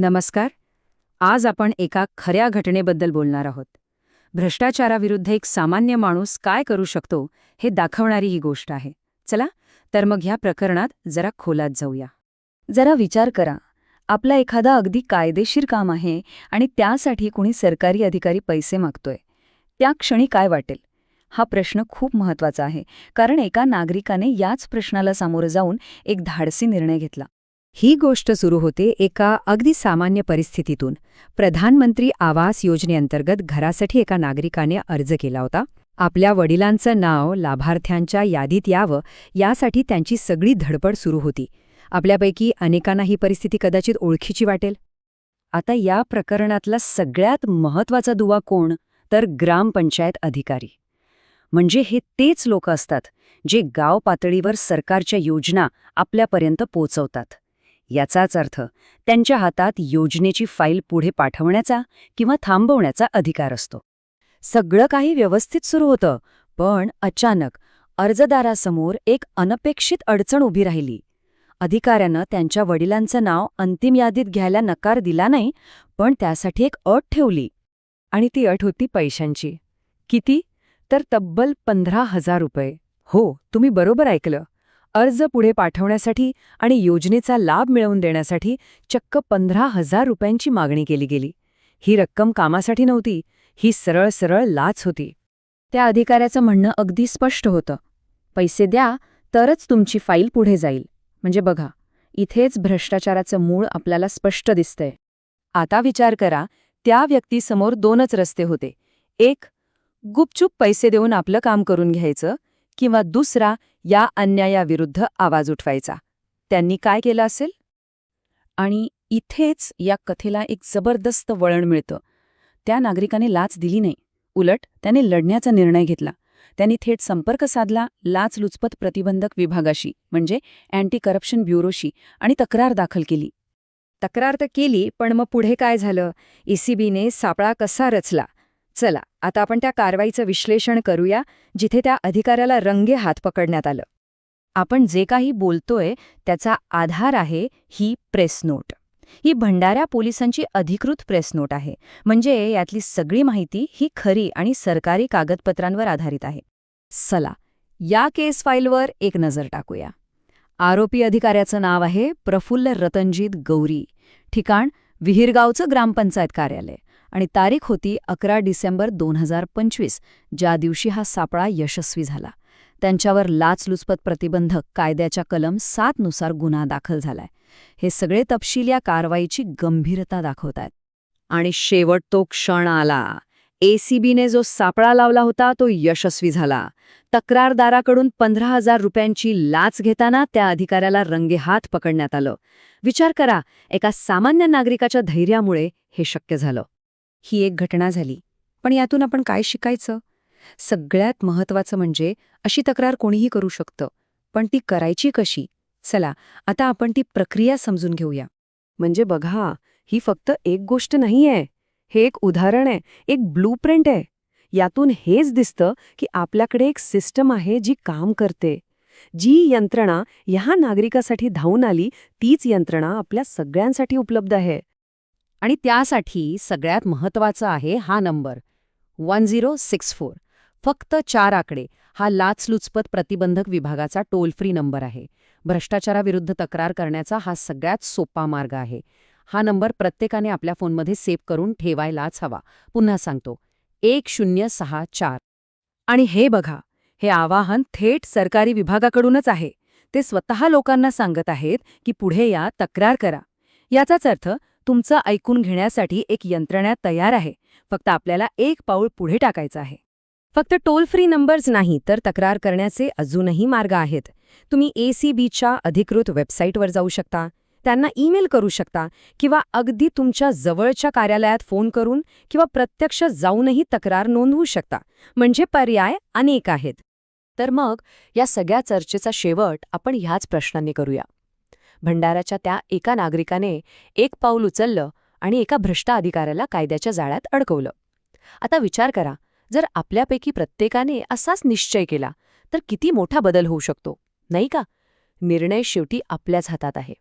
नमस्कार. आज आपण एका खऱ्या घटनेबद्दल बोलणार आहोत. भ्रष्टाचाराविरुद्ध एक सामान्य माणूस काय करू शकतो हे दाखवणारी ही गोष्ट आहे. चला तर मग ह्या प्रकरणात जरा खोलात जाऊया. जरा विचार करा. आपला एखादा अगदी कायदेशीर काम आहे आणि त्यासाठी कुणी सरकारी अधिकारी पैसे मागतोय. त्या क्षणी काय वाटेल? हा प्रश्न खूप महत्त्वाचा आहे. कारण एका नागरिकाने याच प्रश्नाला सामोरं जाऊन एक धाडसी निर्णय घेतला. ही गोष्ट सुरू होते एका अगदी सामान्य परिस्थितीतून. प्रधानमंत्री आवास योजनेअंतर्गत घरासाठी एका नागरिकाने अर्ज केला होता. आपल्या वडिलांचं नाव लाभार्थ्यांच्या यादीत यावं यासाठी त्यांची सगळी धडपड सुरू होती. आपल्यापैकी अनेकांना ही परिस्थिती कदाचित ओळखीची वाटेल. आता या प्रकरणातला सगळ्यात महत्त्वाचा दुवा कोण? तर ग्रामपंचायत अधिकारी. म्हणजे हे तेच लोक असतात जे गाव पातळीवर सरकारच्या योजना आपल्यापर्यंत पोचवतात. याचाच अर्थ त्यांच्या हातात योजनेची फाईल पुढे पाठवण्याचा किंवा थांबवण्याचा अधिकार असतो. सगळं काही व्यवस्थित सुरू होतं पण अचानक अर्जदारासमोर एक अनपेक्षित अडचण उभी राहिली. अधिकाऱ्यानं त्यांच्या वडिलांचं नाव अंतिम यादीत घ्यायला नकार दिला नाही पण त्यासाठी एक अट ठेवली. आणि ती अट होती पैशांची. किती? तर तब्बल पंधरा हजार रुपये. हो तुम्ही बरोबर ऐकलं. अर्ज पुढे पाठवण्यासाठी आणि योजनेचा लाभ मिळवून देण्यासाठी चक्क पंधरा हजार रुपयांची मागणी केली गेली. ही रक्कम कामासाठी नव्हती ही सरळ सरळ लाच होती. त्या अधिकाऱ्याचं म्हणणं अगदी स्पष्ट होतं. पैसे द्या तरच तुमची फाईल पुढे जाईल. म्हणजे बघा इथेच भ्रष्टाचाराचं मूळ आपल्याला स्पष्ट दिसतंय. आता विचार करा त्या व्यक्तीसमोर दोनच रस्ते होते. एक गुपचूप पैसे देऊन आपलं काम करून घ्यायचं. किंवा दुसरा या अन्यायाविरुद्ध आवाज उठवायचा. त्यांनी काय केलं असेल? आणि इथेच या कथेला एक जबरदस्त वळण मिळतं. त्या नागरिकाने लाच दिली नाही. उलट त्याने लढण्याचा निर्णय घेतला. त्यांनी थेट संपर्क साधला लाचलुचपत प्रतिबंधक विभागाशी म्हणजे अँटी करप्शन ब्युरोशी आणि तक्रार दाखल केली. तक्रार तर केली पण मग पुढे काय झालं? ईसीबीने सापळा कसा रचला? चला आता आपण त्या कारवाईचं विश्लेषण करूया जिथे त्या अधिकाऱ्याला रंगे हात पकडण्यात आलं. आपण जे काही बोलतोय त्याचा आधार आहे ही प्रेस नोट. ही भंडाऱ्या पोलिसांची अधिकृत प्रेस नोट आहे. म्हणजे यातली सगळी माहिती ही खरी आणि सरकारी कागदपत्रांवर आधारित आहे. चला या केस फाईलवर एक नजर टाकूया. आरोपी अधिकाऱ्याचं नाव आहे प्रफुल्ल रतनजीत गौरी. ठिकाण विहिरगावचं ग्रामपंचायत कार्यालय. आणि तारीख होती अकरा डिसेंबर दोन हजार पंचवीस ज्या दिवशी हा सापळा यशस्वी झाला. त्यांच्यावर लाचलुचपत प्रतिबंधक कायद्याच्या कलम सातनुसार गुन्हा दाखल झालाय. हे सगळे तपशील या कारवाईची गंभीरता दाखवतायत. आणि शेवट तो क्षण आला. एसीबीने जो सापळा लावला होता तो यशस्वी झाला. तक्रारदाराकडून पंधरा हजार रुपयांची लाच घेताना त्या अधिकाऱ्याला रंगेहात पकडण्यात आलं. विचार करा एका सामान्य नागरिकाच्या धैर्यामुळे हे शक्य झालं. ही एक घटना झाली. पण यातून आपण काय शिकायचं? सगळ्यात महत्वाचं म्हणजे अशी तक्रार कोणीही करू शकतं. पण ती करायची कशी? चला आता आपण ती प्रक्रिया समजून घेऊया. म्हणजे बघा ही फक्त एक गोष्ट नाहीये. हे एक उदाहरण आहे. एक ब्लूप्रिंट आहे. यातून हेच दिसतं की आपल्याकडे एक सिस्टम आहे जी काम करते. जी यंत्रणा ह्या नागरिकासाठी धावून आली तीच यंत्रणा आपल्या सगळ्यांसाठी उपलब्ध आहे. आणि त्यासाठी सगळ्यात महत्त्वाचा आहे हा number. One zero six four. फक्त चार आकडे. हा लाचलुचपत प्रतिबंधक विभागाचा टोल फ्री नंबर आहे. भ्रष्टाचाराविरुद्ध तक्रार करण्याचा हा सगळ्यात सोपा मार्ग आहे. हा नंबर प्रत्येकाने आपल्या फोनमध्ये सेव्ह करून ठेवायलाच हवा. पुन्हा सांगतो. एक शून्य सहा चार. आणि हे बघा हे आवाहन थेट सरकारी विभागाकडूनच आहे. ते स्वतः लोकांना सांगत आहेत की पुढे या तक्रार करा. याचाच अर्थ तुमचं ऐकून घेण्यासाठी एक यंत्रणा तयार आहे. फक्त आपल्याला एक पाऊल पुढे टाकायचं आहे. फक्त टोल फ्री नंबर्स नाही तर तक्रार करण्याचे अजूनही मार्ग आहेत. तुम्ही एसीबीच्या अधिकृत वेबसाईटवर जाऊ शकता. त्यांना ईमेल करू शकता किंवा अगदी तुमच्या जवळच्या कार्यालयात फोन करून किंवा प्रत्यक्ष जाऊनही तक्रार नोंदवू शकता. म्हणजे पर्याय अनेक आहेत. तर मग या सगळ्या चर्चेचा शेवट आपण ह्याच प्रश्नांनी करूया. भंडाराच्या त्या एका नागरिकाने एक पाऊल उचललं आणि एका भ्रष्ट अधिकाऱ्याला कायद्याच्या जाळ्यात अडकवलं. आता विचार करा जर आपल्यापैकी प्रत्येकाने असाच निश्चय केला तर किती मोठा बदल होऊ शकतो नाही का? निर्णय शेवटी आपल्याच हातात आहे.